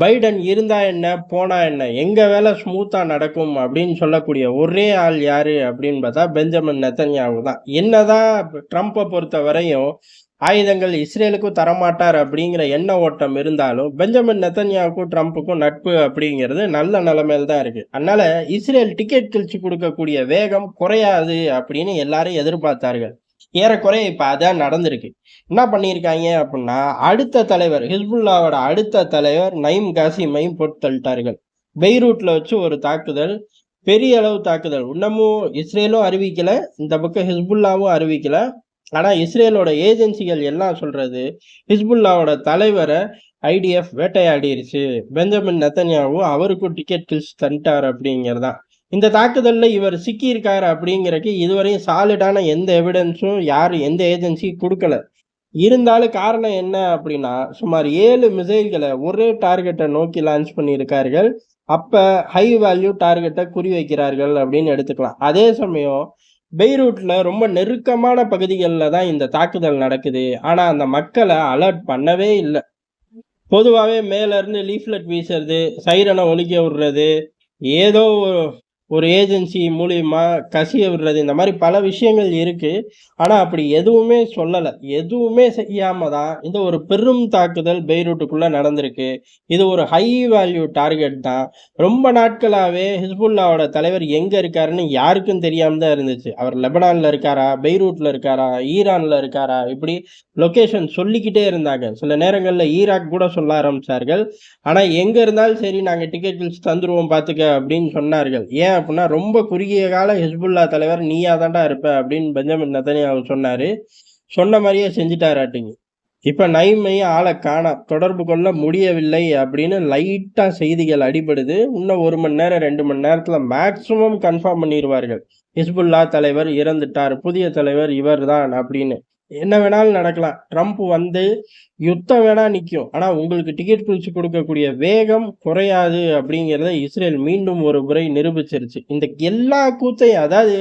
Biden இருந்தா என்ன போனா என்ன எங்க வேலை ஸ்மூத்தா நடக்கும் அப்படின்னு சொல்லக்கூடிய ஒரே ஆள் யாரு அப்படின்னு பார்த்தா பெஞ்சமின் நெத்தன்யாவு தான். என்னதான் ட்ரம்ப்பை பொறுத்த வரையும் ஆயுதங்கள் இஸ்ரேலுக்கும் தரமாட்டார் அப்படிங்கிற எண்ண ஓட்டம் இருந்தாலும் பெஞ்சமின் நெத்தன்யாவுக்கும் ட்ரம்ப்புக்கும் நட்பு அப்படிங்கிறது நல்ல நிலைமையில தான் இருக்கு. அதனால இஸ்ரேல் டிக்கெட் கிழிச்சு கொடுக்கக்கூடிய வேகம் குறையாது அப்படின்னு எல்லாரும் எதிர்பார்த்தார்கள். ஏறக்குறைய இப்போ அதான் நடந்திருக்கு. என்ன பண்ணியிருக்காங்க அப்படின்னா அடுத்த தலைவர் ஹிஸ்புல்லாவோட அடுத்த தலைவர் நைம் காசிமையும் போட்டு தள்ளிட்டார்கள். பெய்ரூட்ல வச்சு ஒரு தாக்குதல் பெரிய அளவு தாக்குதல். இன்னமும் இஸ்ரேலும் அறிவிக்கல இந்த பக்கம் ஹிஸ்புல்லாவும் அறிவிக்கல. ஆனா இஸ்ரேலோட ஏஜென்சிகள் எல்லாம் சொல்றது ஹிஸ்புல்லாவோட தலைவரை ஐடிஎஃப் வேட்டையாடிருச்சு. பெஞ்சமின் நெத்தன்யாவும் அவருக்கும் டிக்கெட் கில்ஸ் தந்துட்டார் அப்படிங்கிறதான் இந்த தாக்குதலில் இவர் சிக்கியிருக்காரு அப்படிங்கிறக்கு இதுவரையும் சாலிடான எந்த எவிடன்ஸும் யார் எந்த ஏஜென்சி கொடுக்கல. இருந்தாலும் காரணம் என்ன அப்படின்னா சுமார் ஏழு மிசைல்களை ஒரே டார்கெட்டை நோக்கி லான்ச் பண்ணியிருக்கார்கள். அப்போ ஹை வேல்யூ டார்கெட்டை குறி வைக்கிறார்கள் அப்படின்னு எடுத்துக்கலாம். அதே சமயம் பெய்ரூட்டில் ரொம்ப நெருக்கமான பகுதிகளில் தான் இந்த தாக்குதல் நடக்குது. ஆனால் அந்த மக்களை அலர்ட் பண்ணவே இல்லை. பொதுவாகவே மேலேருந்து லீஃப்லெட் வீசுறது சைரனை ஒலிக்க விடுறது ஏதோ ஒரு ஏஜென்சி மூலியமா கசிய விடுறது இந்த மாதிரி பல விஷயங்கள் இருக்கு. ஆனா அப்படி எதுவுமே சொல்லலை. எதுவுமே செய்யாம தான் இந்த ஒரு பெரும் தாக்குதல் பெய்ரூட்டுக்குள்ள நடந்திருக்கு. இது ஒரு ஹை வேல்யூ டார்கெட் தான். ரொம்ப நாட்களாவே ஹிஸ்புல்லாவோட தலைவர் எங்க இருக்காருன்னு யாருக்கும் தெரியாம தான் இருந்துச்சு. அவர் லெபனான்ல இருக்காரா பெய்ரூட்ல இருக்காரா ஈரான்ல இருக்காரா இப்படி லொக்கேஷன் சொல்லிக்கிட்டே இருந்தாங்க. சில நேரங்கள்ல ஈராக் கூட சொல்ல ஆரம்பிச்சார்கள். ஆனா எங்க இருந்தாலும் சரி நாங்க டிக்கெட் தந்துருவோம் பாத்துக்க அப்படின்னு சொன்னார்கள். ஏன் அப்படின்னா ரொம்ப குறுகிய கால ஹிஸ்புல்லா தலைவர் நீயா தாண்டா இருப்ப அப்படின்னு பெஞ்சமின் நத்தனியாவு சொன்னார். சொன்ன மாதிரியே செஞ்சுட்டாராட்டுங்க இப்போ நைமை ஆளை காணா தொடர்பு கொள்ள முடியவில்லை அப்படின்னு லைட்டாக செய்திகள் அடிபடுது. இன்னும் ஒரு மணி நேரம் ரெண்டு மணி நேரத்தில் மேக்சிமம் கன்ஃபார்ம் பண்ணிடுவார்கள் ஹிஸ்புல்லா தலைவர் இறந்துட்டார் புதிய தலைவர் இவர் தான் அப்படின்னு. என்ன வேணாலும் நடக்கலாம். ட்ரம்ப் வந்து யுத்தம் வேணா நிற்கும் ஆனால் உங்களுக்கு டிக்கெட் பிரித்து கொடுக்கக்கூடிய வேகம் குறையாது அப்படிங்கிறத இஸ்ரேல் மீண்டும் ஒரு முறை நிரூபிச்சிருச்சு. இந்த எல்லா கூத்தையும் அதாவது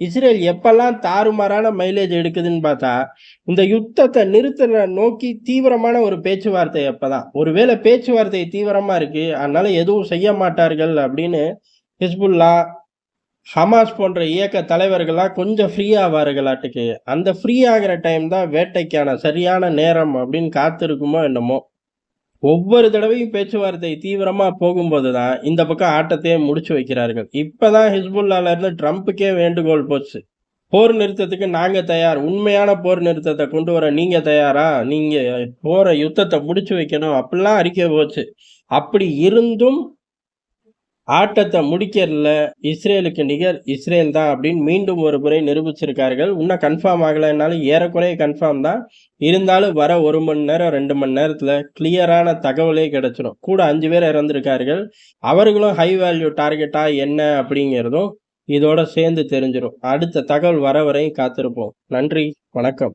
இஸ்ரேல் எப்பெல்லாம் தாறுமாறான மைலேஜ் எடுக்குதுன்னு பார்த்தா இந்த யுத்தத்தை நிறுத்த நோக்கி தீவிரமான ஒரு பேச்சுவார்த்தை அப்பதான். ஒருவேளை பேச்சுவார்த்தை தீவிரமாக இருக்குது அதனால் எதுவும் செய்ய மாட்டார்கள் அப்படின்னு ஹிஸ்புல்லா ஹமாஸ் போன்ற இயக்க தலைவர்களாக கொஞ்சம் ஃப்ரீ ஆவார்களாட்டுக்கு அந்த ஃப்ரீ ஆகிற டைம் தான் வேட்டைக்கான சரியான நேரம் அப்படின்னு காத்திருக்குமோ என்னமோ. ஒவ்வொரு தடவையும் பேச்சுவார்த்தை தீவிரமாக போகும்போது தான் இந்த பக்கம் ஆட்டத்தையே முடிச்சு வைக்கிறார்கள். இப்போ தான் இருந்து ட்ரம்ப்புக்கே வேண்டுகோள் போச்சு. போர் நிறுத்தத்துக்கு நாங்கள் தயார். உண்மையான போர் நிறுத்தத்தை கொண்டு வர நீங்கள் தயாரா? நீங்கள் போகிற யுத்தத்தை முடிச்சு வைக்கணும். அப்படிலாம் அறிக்கை போச்சு. அப்படி இருந்தும் ஆட்டத்தை முடிக்கிறதுல இஸ்ரேலுக்கு நிகர் இஸ்ரேல் தான் அப்படின்னு மீண்டும் ஒரு முறை நிரூபிச்சிருக்கார்கள். இன்னும் கன்ஃபார்ம் ஆகலைன்னாலும் ஏறக்குறைய கன்ஃபார்ம் தான். இருந்தாலும் வர ஒரு மணி நேரம் ரெண்டு மணி நேரத்தில் கிளியரான தகவலே கிடச்சிடும் கூட அஞ்சு பேர் இறந்திருக்கார்கள். அவர்களும் ஹை வேல்யூ டார்கெட்டாக என்ன அப்படிங்கிறதும் இதோட சேர்ந்து தெரிஞ்சிடும் அடுத்த தகவல் வர வரையும் காத்திருப்போம். நன்றி. வணக்கம்.